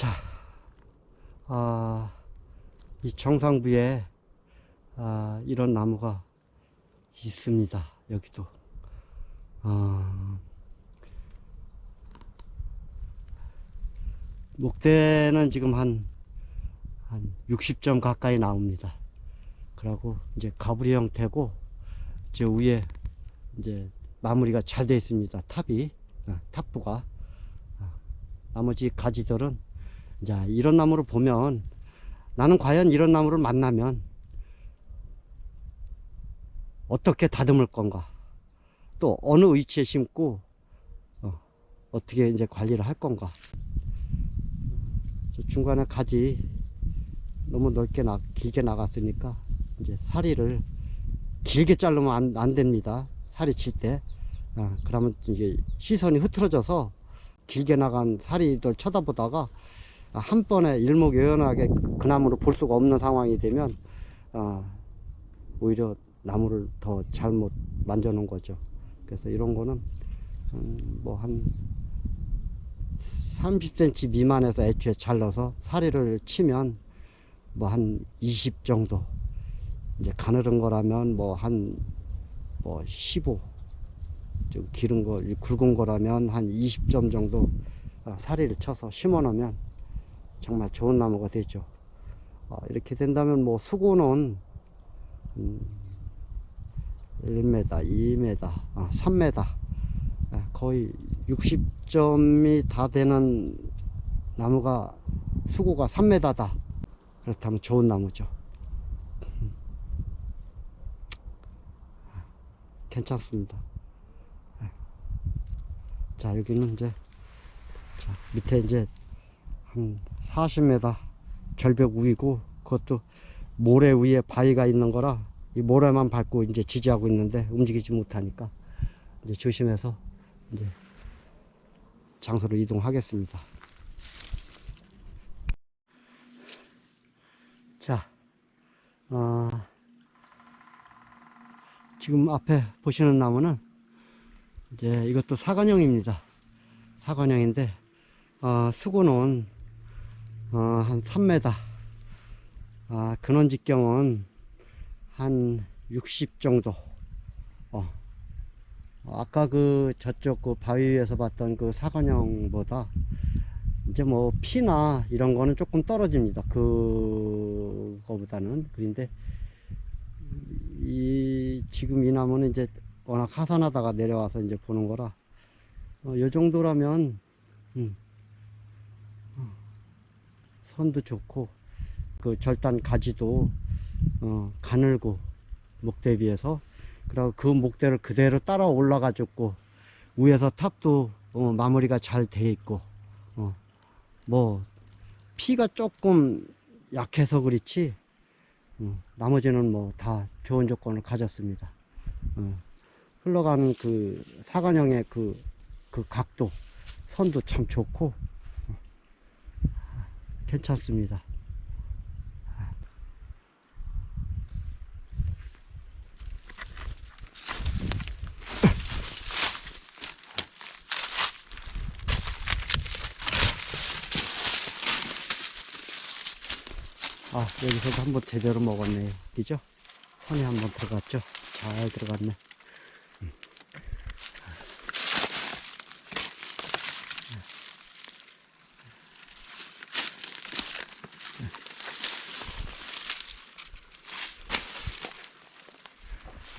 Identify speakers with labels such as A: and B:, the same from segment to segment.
A: 자, 아, 이 정상부에 아, 이런 나무가 있습니다. 여기도. 아, 목대는 지금 한, 한 60점 가까이 나옵니다. 그러고 이제 가브리 형태고, 저 위에 이제 마무리가 잘 되어 있습니다. 탑이, 어, 탑부가. 어, 나머지 가지들은, 자, 이런 나무를 보면, 나는 과연 이런 나무를 만나면, 어떻게 다듬을 건가? 또 어느 위치에 심고, 어, 어떻게 이제 관리를 할 건가? 저 중간에 가지 너무 넓게 나, 길게 나갔으니까 이제 사리를 길게 자르면 안, 안 됩니다. 사리 칠 때. 어, 그러면 이제 시선이 흐트러져서 길게 나간 사리들 쳐다보다가 한 번에 일목요연하게 그, 그 나무를 볼 수가 없는 상황이 되면 어, 오히려 나무를 더 잘못 만져 놓은 거죠. 그래서 이런 거는 음, 뭐한 30cm 미만에서 애초에 잘라서 사리를 치면 뭐 한 20 정도 이제 가늘은 거라면 뭐 한 뭐 15, 좀 기른 거, 굵은 거라면 한 20점 정도 어, 사리를 쳐서 심어 놓으면 정말 좋은 나무가 되죠. 어, 이렇게 된다면 뭐 수고는 음, 1m, 2m, 아, 3m 아, 거의 60점이 다 되는 나무가 수고가 3m다. 그렇다면 좋은 나무죠. 괜찮습니다. 자, 여기는 이제, 자, 밑에 이제 한 40m 절벽 위고, 그것도 모래 위에 바위가 있는 거라, 이 모래만 밟고 이제 지지하고 있는데 움직이지 못하니까, 이제 조심해서 이제 장소로 이동하겠습니다. 자, 어, 지금 앞에 보시는 나무는 이제 이것도 사관형입니다. 사관형인데 어, 수고는 어, 한 3m, 아, 근원 직경은 한 60 정도. 어, 아까 그 저쪽 그 바위 위에서 봤던 그 사관형보다 이제 뭐 피나 이런 거는 조금 떨어집니다. 그거보다는 그런데 이 지금 이 나무는 이제 워낙 하산하다가 내려와서 이제 보는 거라 어, 요 정도라면 음, 어, 선도 좋고 그 절단 가지도 어, 가늘고 목대에 비해서 그리고 그 목대를 그대로 따라 올라가지고 위에서 탑도 어, 마무리가 잘 돼 있고 어, 뭐 피가 조금 약해서 그렇지 어, 나머지는 뭐 다 좋은 조건을 가졌습니다. 어, 흘러가는 그 사관형의 그, 그 각도 선도 참 좋고 어, 괜찮습니다. 아, 여기서도 한번 제대로 먹었네요. 그죠? 손이 한번 들어갔죠? 잘 들어갔네.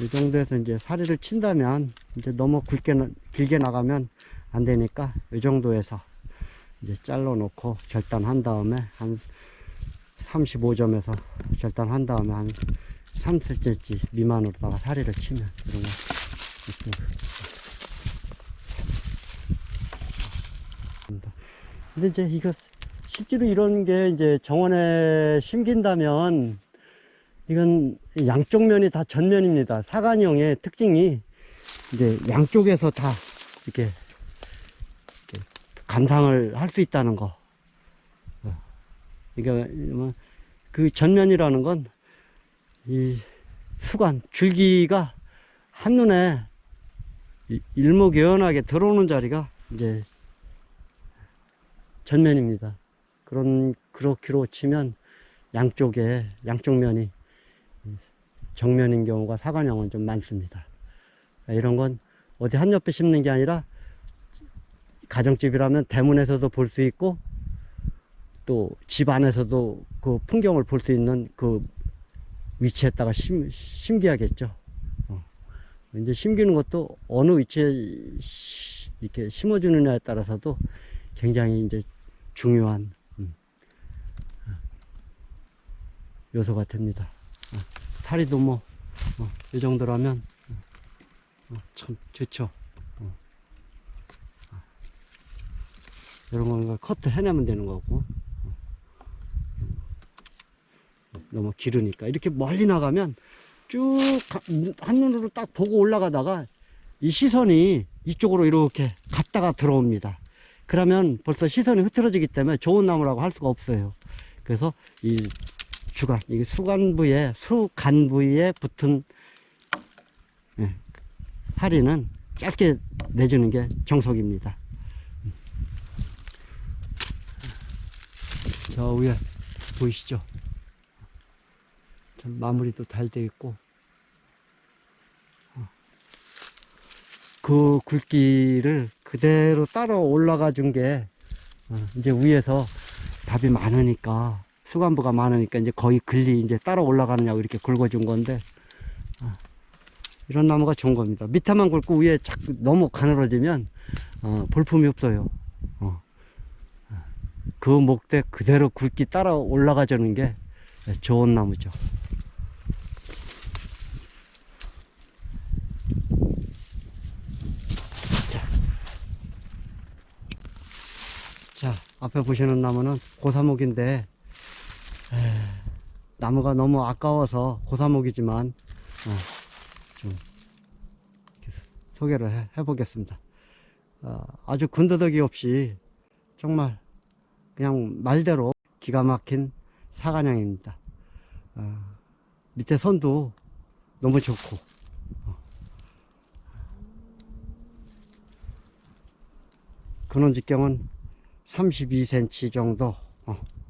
A: 이 정도에서 이제 사리를 친다면 이제 너무 굵게 나- 길게 나가면 안 되니까 이 정도에서 이제 잘라 놓고 절단한 다음에 한 35점에서 절단한 다음에 한 30cm 미만으로다가 사리를 치면 이런 거. 근데 이제 이거 실제로 이런 게 이제 정원에 심긴다면 이건 양쪽 면이 다 전면입니다. 사관형의 특징이 이제 양쪽에서 다 이렇게, 이렇게 감상을 할 수 있다는 거. 그러니까 뭐그 전면이라는 건 이 수관 줄기가 한눈에 이- 일목요연하게 들어오는 자리가 이제 전면입니다. 그런 그렇기로 치면 양쪽에 양쪽 면이 정면인 경우가 사관형은 좀 많습니다. 이런 건 어디 한 옆에 심는 게 아니라 가정집이라면 대문에서도 볼 수 있고 또 집 안에서도 그 풍경을 볼 수 있는 그 위치에다가 심, 심겨야겠죠. 어. 이제 심기는 것도 어느 위치에 시- 이렇게 심어주느냐에 따라서도 굉장히 이제 중요한 음, 어, 요소가 됩니다. 어, 사리도 뭐, 어, 이 정도라면 어, 참 좋죠. 어. 어. 이런 거 커트 해내면 되는 거고. 어. 너무 길으니까. 이렇게 멀리 나가면 쭉 가- 한눈으로 딱 보고 올라가다가 이 시선이 이쪽으로 이렇게 갔다가 들어옵니다. 그러면 벌써 시선이 흐트러지기 때문에 좋은 나무라고 할 수가 없어요. 그래서 이 주간, 이 수간 부에, 수간 부에 붙은 예, 사리는 짧게 내주는 게 정석입니다. 저 위에 보이시죠? 참 마무리도 잘 되어 있고 어. 그 굵기를 그대로 따라 올라가 준게 어, 이제 위에서 답이 많으니까 수간부가 많으니까 이제 거의 글리 이제 따라 올라가느냐고 이렇게 굵어준 건데 어, 이런 나무가 좋은 겁니다. 밑에만 굵고 위에 자꾸 너무 가늘어지면 어, 볼품이 없어요. 어. 어. 그 목대 그대로 굵기 따라 올라가 주는 게 좋은 나무죠. 자, 앞에 보시는 나무는 고사목인데, 에, 나무가 너무 아까워서 고사목이지만, 어, 좀, 소개를 해, 해보겠습니다. 어, 아주 군더더기 없이, 정말, 그냥 말대로 기가 막힌 사과냥입니다. 어, 밑에 선도 너무 좋고, 어. 근원 직경은 32cm 정도 어. 어.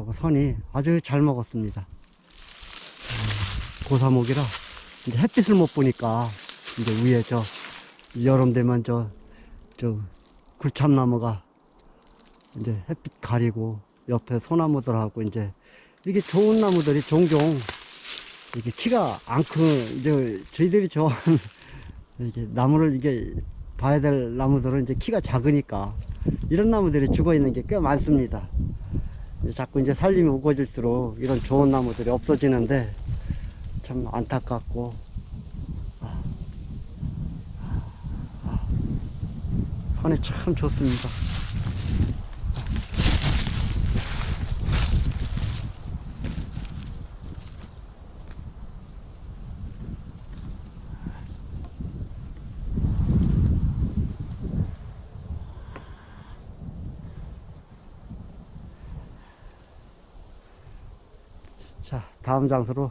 A: 그하고 선이 아주 잘 먹었습니다 음, 고사목이라 이제 햇빛을 못 보니까 이제 위에 저 여름 되면 저 저 굴참나무가 이제 햇빛 가리고 옆에 소나무들하고 이제 이게 좋은 나무들이 종종 이게 키가 안큰 이제 저희들이 좋아하는 이게 나무를 이게 봐야 될 나무들은 이제 키가 작으니까 이런 나무들이 죽어 있는 게 꽤 많습니다. 이제 자꾸 이제 살림이 우거질수록 이런 좋은 나무들이 없어지는데 참 안타깝고 아, 아, 산이 참 좋습니다. 자, 다음 장소로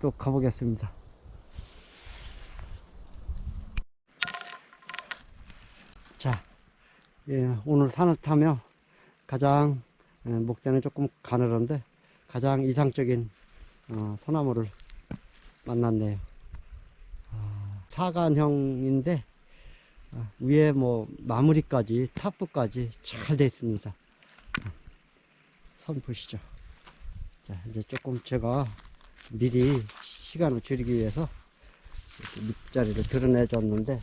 A: 또 가보겠습니다. 자, 예, 오늘 산을 타며 가장 예, 목대는 조금 가늘은데 가장 이상적인 어, 소나무를 만났네요. 아, 사간형인데 아, 위에 뭐 마무리까지 타프까지 잘 돼 있습니다. 아, 선 보시죠. 자, 이제 조금 제가 미리 시간을 줄이기 위해서 이렇게 밑자리를 드러내 줬는데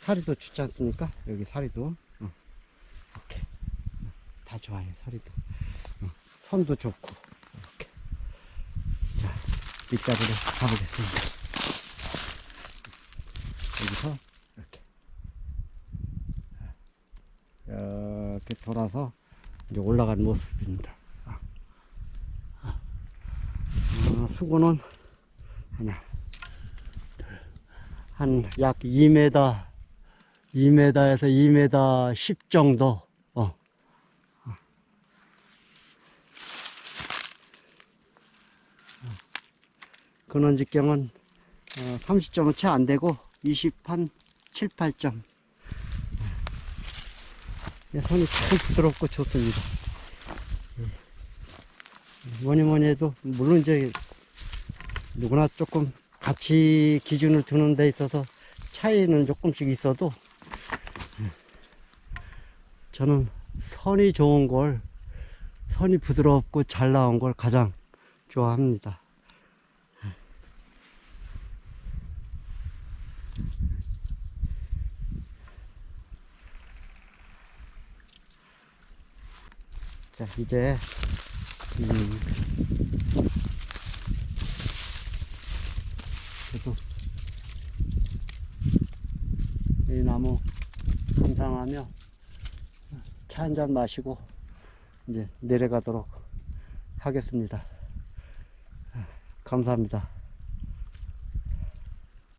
A: 사리도 좋지 않습니까? 여기 사리도. 어, 이렇게. 어, 다 좋아요 사리도. 어, 선도 좋고. 이렇게. 자 밑자리를 가보겠습니다. 여기서 이렇게. 이렇게 돌아서 이제 올라간 모습입니다 어, 수고는 하나, 한약 2m, 2m에서 2m 10 정도. 어. 근원 직경은 어, 30점은 채 안 되고 20한 7, 8점. 예, 손이 참 부드럽고 좋습니다. 뭐니 뭐니 해도, 물론 이제, 누구나 조금 가치 기준을 두는 데 있어서 차이는 조금씩 있어도, 저는 선이 좋은 걸, 선이 부드럽고 잘 나온 걸 가장 좋아합니다. 자, 이제, 음, 그래도, 이 나무 감상하며 차 한 잔 마시고 이제 내려가도록 하겠습니다. 감사합니다.